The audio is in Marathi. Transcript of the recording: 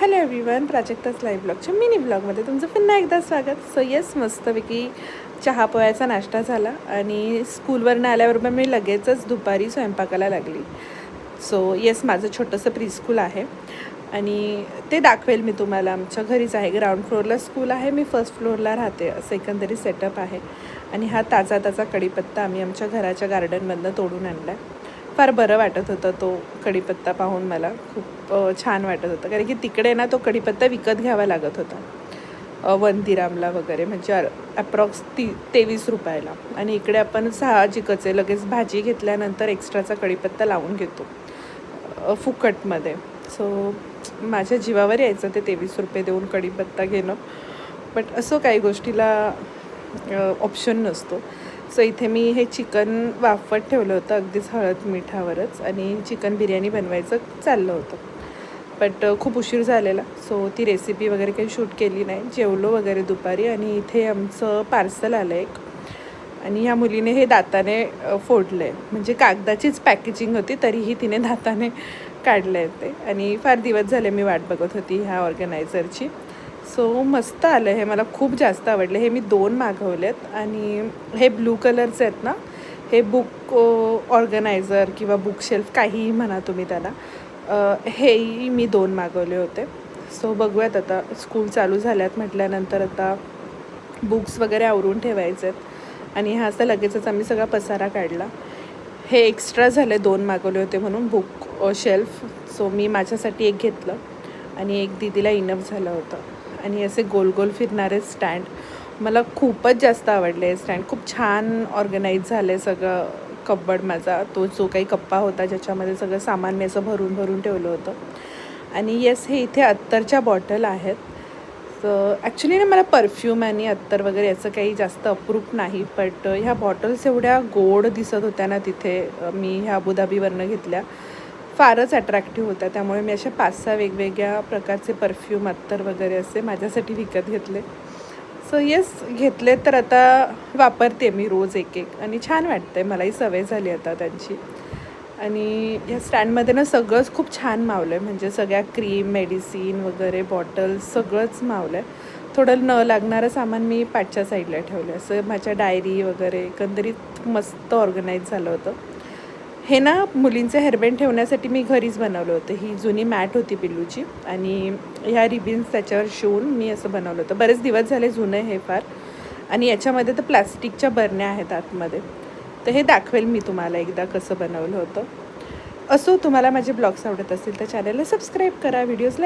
हॅलो एव्हरीवन प्राजक्ताच लाईव्ह ब्लॉगच्या मिनी ब्लॉगमध्ये तुमचं पुन्हा एकदा स्वागत. सो येस मस्तपैकी चहा पोह्याचा नाश्ता झाला आणि स्कूलवरनं आल्याबरोबर मी लगेचच दुपारी स्वयंपाकाला लागली. सो येस माझं छोटंसं प्रीस्कूल आहे आणि ते दाखवेल मी तुम्हाला. आमच्या घरीच आहे ग्राउंड फ्लोअरला स्कूल आहे. मी फर्स्ट फ्लोअरला राहते असं एकंदरीत सेटअप आहे. आणि हा ताजा ताजा कढीपत्ता आम्ही आमच्या घराच्या गार्डनमधनं तोडून आणला आहे फार बरं वाटत होतं तो कढीपत्ता पाहून मला. खूप छान वाटत होतं. कारण की तिकडे ना तो कढीपत्ता विकत घ्यावा लागत होता. अ, वगैरे. म्हणजे अप्रॉक्स ती तेवीस रुपयाला. आणि इकडे आपण साहजिकच आहे लगेच भाजी घेतल्यानंतर एक्स्ट्राचा कढीपत्ता लावून घेतो. फुकटमध्ये. सो माझ्या जीवावर यायचं ते तेवीस रुपये देऊन कढीपत्ता घेणं. बट असं काही गोष्टीला ऑप्शन नसतो. सो इथे मी हे चिकन वाफवत ठेवलं होतं अगदीच हळद मिठावरच आणि चिकन बिर्याणी बनवायचं चाललं होतं. बट खूप उशीर झालेला. सो ती रेसिपी वगैरे काही शूट केली नाही. जेवलो वगैरे दुपारी आणि इथे आमचं पार्सल आलं एक. आणि ह्या मुलीने हे दाताने फोडलं आहे म्हणजे कागदाचीच पॅकेजिंग होती तरीही तिने दाताने काढलं आहे ते. आणि फार दिवस झाले मी वाट बघत होती ह्या ऑर्गनायझरची सो मस्त आलं हे मला खूप जास्त आवडले. हे मी दोन मागवलेत आणि हे ब्लू कलरचे आहेत ना हे बुक ऑर्गनायझर किंवा बुक शेल्फ काहीही म्हणा तुम्ही त्याला हेही मी दोन मागवले होते. सो बघूयात आता स्कूल चालू झाल्यात म्हटल्यानंतर आता बुक्स वगैरे आवरून ठेवायचे आहेत आणि हा असं लगेचच आम्ही सगळा पसारा काढला. हे एक्स्ट्रा झाले दोन मागवले होते म्हणून बुक शेल्फ. सो मी माझ्यासाठी एक घेतलं. आणि एक दीदीला इनफ झालं होतं. आणि असे गोल गोल फिरणारे स्टँड. मला खूपच जास्त आवडले हे स्टँड. खूप छान ऑर्गनाईज झालं आहे सगळं कब्बड माझा. तो जो काही कप्पा होता ज्याच्यामध्ये सगळं सामान मी असं भरून भरून ठेवलं होतं. आणि येस हे इथे अत्तरच्या बॉटल आहेत. तर ॲक्च्युली ना मला परफ्यूम आणि अत्तर वगैरे याचं काही जास्त अप्रूप नाही बट ह्या बॉटल्स एवढ्या गोड दिसत होत्या ना तिथे मी ह्या अबुधाबीवरनं घेतल्या. फारच अट्रॅक्टिव्ह होत्या त्यामुळे मी अशा पाच सहा वेगवेगळ्या प्रकारचे परफ्यूम अत्तर वगैरे असे माझ्यासाठी विकत घेतले. सो येस घेतले तर आता वापरते मी रोज एक एक आणि छान वाटते मलाही सवय झाली आता त्यांची. आणि या स्टँडमध्ये ना सगळंच खूप छान मावलं आहे म्हणजे सगळ्या क्रीम मेडिसिन वगैरे बॉटल्स सगळंच मावलं आहे थोडं न लागणारं सामान मी पाठच्या साईडला ठेवलं असं माझ्या डायरी वगैरे एकंदरीत मस्त ऑर्गनाईज झालं होतं. हे ना मुलींचे हेअरबँड ठेवण्यासाठी मी घरीच बनवलं होतं. ही जुनी मॅट होती पिल्लूची आणि ह्या रिबिन्स त्याच्यावर शिवून मी असं बनवलं होतं. बरेच दिवस झाले जुनं हे फार. आणि याच्यामध्ये तर प्लास्टिकच्या बरण्या आहेत आतमध्ये. तर हे दाखवेल मी तुम्हाला एकदा कसं बनवलं होतं. असो तुम्हाला माझे ब्लॉग्स आवडत असतील तर चॅनलला सबस्क्राईब करा व्हिडिओजला